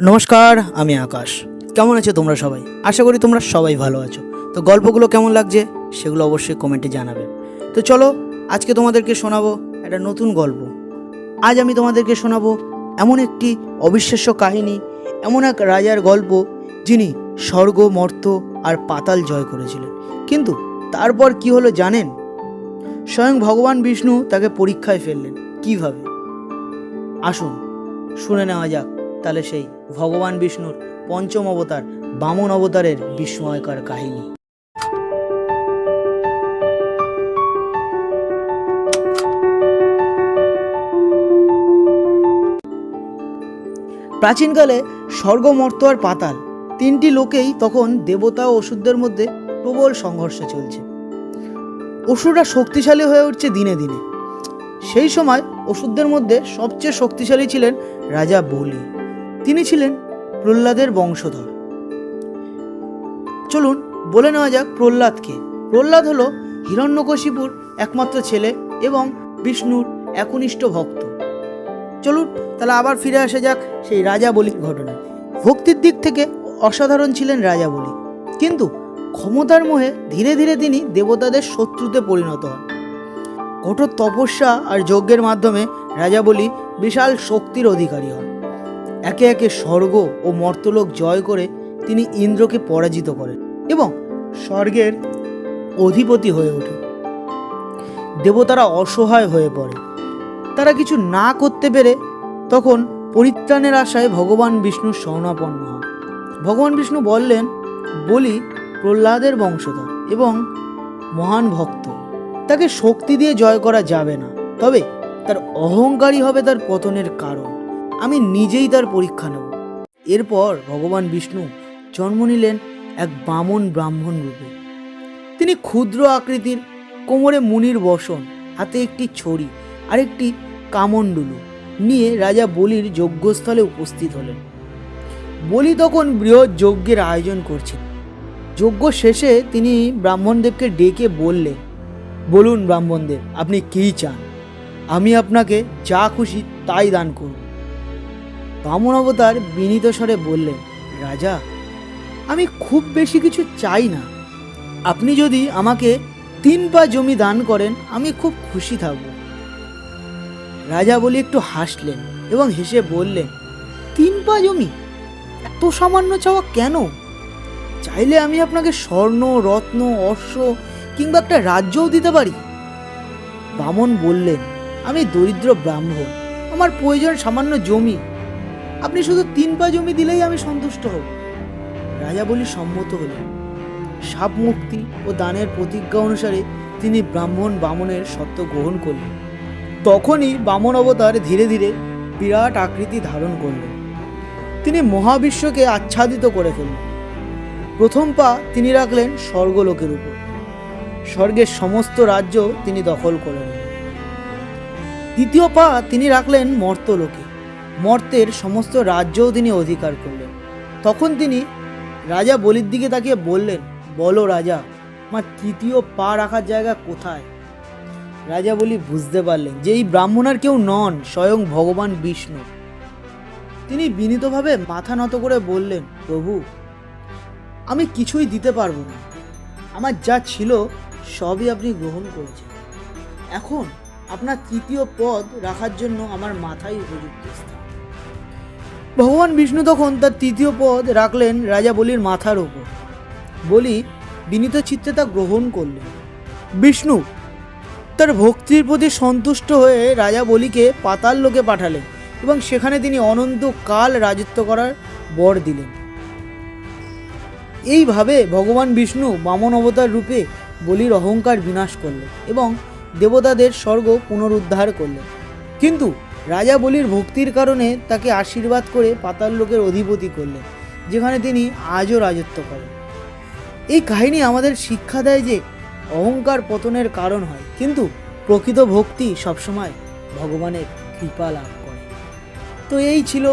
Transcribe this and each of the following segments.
নমস্কার, আমি আকাশ। কেমন আছো তোমরা সবাই? আশা করি তোমরা সবাই ভালো আছো। তো গল্পগুলো কেমন লাগছে সেগুলো অবশ্যই কমেন্টে জানাবে। তো চলো, আজকে তোমাদেরকে শোনাবো একটা নতুন গল্প। আজ আমি তোমাদেরকে শোনাবো এমন একটি অবিশ্বাস্য কাহিনী, এমন এক রাজার গল্প যিনি স্বর্গ, মর্ত আর পাতাল জয় করেছিলেন। কিন্তু তারপর কি হলো জানেন? স্বয়ং ভগবান বিষ্ণু তাকে পরীক্ষায় ফেললেন। কীভাবে? আসুন, শুনে নেওয়া যাক, তাহলে সেই ভগবান বিষ্ণুর পঞ্চম অবতার বামন অবতারের বিস্ময়কর কাহিনী। প্রাচীনকালে স্বর্গ মর্ত আর পাতাল তিনটি লোকেই তখন দেবতা ও অসুরদের মধ্যে প্রবল সংঘর্ষ চলছে। অসুররা শক্তিশালী হয়ে উঠছে দিনে দিনে। সেই সময় অসুরদের মধ্যে সবচেয়ে শক্তিশালী ছিলেন রাজা বলি। তিনি ছিলেন প্রহ্লাদের বংশধর। চলুন বলে নেওয়া যাক প্রহ্লাদকে। প্রহ্লাদ হল হিরণ্যকশিপুর একমাত্র ছেলে এবং বিষ্ণুর একনিষ্ঠ ভক্ত। চলুন তাহলে আবার ফিরে আসা যাক সেই রাজা বলির ঘটনায় ভক্তির দিক থেকে অসাধারণ ছিলেন রাজা বলি কিন্তু ক্ষমতার মোহে ধীরে ধীরে তিনি দেবতাদের শত্রুতে পরিণত হন। কঠোর তপস্যা আর যজ্ঞের মাধ্যমে রাজা বলি বিশাল শক্তির অধিকারী হন। একে একে স্বর্গ ও মর্তলোক জয় করে তিনি ইন্দ্রকে পরাজিত করেন এবং স্বর্গের অধিপতি হয়ে ওঠে। দেবতারা অসহায় হয়ে পড়ে। তারা কিছু না করতে পেরে তখন পরিত্রাণের আশায় ভগবান বিষ্ণু শরণাপন্ন হন। ভগবান বিষ্ণু বললেন, বলি, প্রহ্লাদের বংশধর এবং মহান ভক্ত, তাকে শক্তি দিয়ে জয় করা যাবে না। তবে তার অহংকারী হবে তার পতনের কারণ। আমি নিজেই তার পরীক্ষা নেব। এরপর ভগবান বিষ্ণু জন্ম নিলেন এক বামন ব্রাহ্মণ রূপে। তিনি ক্ষুদ্র আকৃতির কোমরে মুনির বসন, হাতে একটি ছড়ি আর একটি কামণ্ডুলু নিয়ে রাজা বলির যজ্ঞস্থলে উপস্থিত হলেন। বলি তখন বৃহৎ যজ্ঞের আয়োজন করছেন। যজ্ঞ শেষে তিনি ব্রাহ্মণদেবকে ডেকে বললেন, বলুন ব্রাহ্মণদেব, আপনি কী চান? আমি আপনাকে যা খুশি তাই দান করব। বামন অবতার বিনীত স্বরে বললেন, রাজা, আমি খুব বেশি কিছু চাই না। আপনি যদি আমাকে তিন পা জমি দান করেন, আমি খুব খুশি থাকব। রাজা বলি একটু হাসলেন এবং হেসে বললেন, তিন পা জমি? এত সামান্য চাওয়া কেন? চাইলে আমি আপনাকে স্বর্ণ, রত্ন, অশ্ব কিংবা একটা রাজ্যও দিতে পারি। বামন বললেন, আমি দরিদ্র ব্রাহ্মণ। আমার প্রয়োজন সামান্য জমি। আপনি শুধু তিন পা জমি দিলেই আমি সন্তুষ্ট হব। রাজা বলি সম্মত হলেন। সাপ মুক্তি ও দানের প্রতিজ্ঞা অনুসারে তিনি ব্রাহ্মণ বামনের সত্য গ্রহণ করলেন। তখনই বামন অবতার ধীরে ধীরে বিরাট আকৃতি ধারণ করলেন। তিনি মহাবিশ্বকে আচ্ছাদিত করে ফেললেন। প্রথম পা তিনি রাখলেন স্বর্গলোকের উপর। স্বর্গের সমস্ত রাজ্য তিনি দখল করে নিলেন দ্বিতীয় পা তিনি রাখলেন মর্তলোকে। মর্তের সমস্ত রাজ্যও তিনি অধিকার করলেন। তখন তিনি রাজা বলির দিকে তাকিয়ে বললেন, বলো রাজা আমার তৃতীয় পা রাখার জায়গা কোথায়? রাজা বলি, বুঝতে পারলেন যে এই ব্রাহ্মণ আর কেউ নন, স্বয়ং ভগবান বিষ্ণু। তিনি বিনীতভাবে মাথা নত করে বললেন, প্রভু, আমি কিছুই দিতে পারব না। আমার যা ছিল সবই আপনি গ্রহণ করেছেন। এখন আপনার তৃতীয় পদ রাখার জন্য আমার মাথায় উপযুক্ত স্থান। ভগবান বিষ্ণু তখন তার তৃতীয় পদ রাখলেন রাজা বলির মাথার ওপর বলি, বিনীত চিত্তে তা গ্রহণ করলেন। বিষ্ণু, তার ভক্তির প্রতি সন্তুষ্ট হয়ে রাজা বলিকে পাতাল লোকে পাঠালেন এবং সেখানে তিনি অনন্ত কাল রাজত্ব করার বর দিলেন। এইভাবে ভগবান বিষ্ণু বামন অবতার রূপে বলির অহংকার বিনাশ করলেন এবং দেবতাদের স্বর্গ পুনরুদ্ধার করলেন। কিন্তু রাজা বলির ভক্তির কারণে তাকে আশীর্বাদ করে পাতাল লোকের অধিপতি করলেন, যেখানে তিনি আজও রাজত্ব করেন। এই কাহিনী আমাদের শিক্ষা দেয় যে অহংকার পতনের কারণ হয়, কিন্তু প্রকৃত ভক্তি সবসময় ভগবানের কৃপা লাভ করে। তো এই ছিল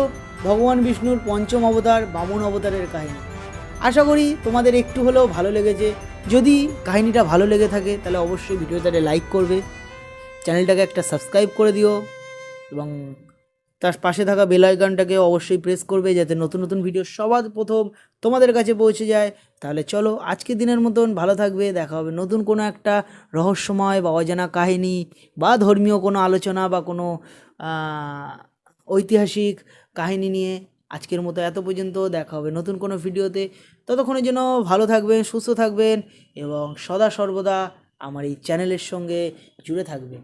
ভগবান বিষ্ণুর পঞ্চম অবতার, বামন অবতারের কাহিনী। আশা করি তোমাদের একটু হলেও ভালো লেগেছে। যদি কাহিনীটা ভালো লেগে থাকে, তাহলে অবশ্যই ভিডিওটাতে লাইক করবে চ্যানেলটাকে একটা সাবস্ক্রাইব করে দিও, এবং তার পাশে থাকা বেল আইকনটাকে অবশ্যই প্রেস করবে, যাতে নতুন নতুন ভিডিও সবার প্রথম তোমাদের কাছে পৌঁছে যায়। তাহলে চলো আজকের দিনের মতন ভালো থাকবে, দেখা হবে নতুন কোনো একটা রহস্যময় বা অজানা কাহিনী বা ধর্মীয় কোনো আলোচনা বা কোনো ঐতিহাসিক কাহিনী নিয়ে। আজকের মতো এত পর্যন্ত দেখা হবে নতুন কোনো ভিডিওতে। ততক্ষণের জন্য ভালো থাকবেন, সুস্থ থাকবেন এবং সদা সর্বদা আমার এই চ্যানেলের সঙ্গে জুড়ে থাকবেন।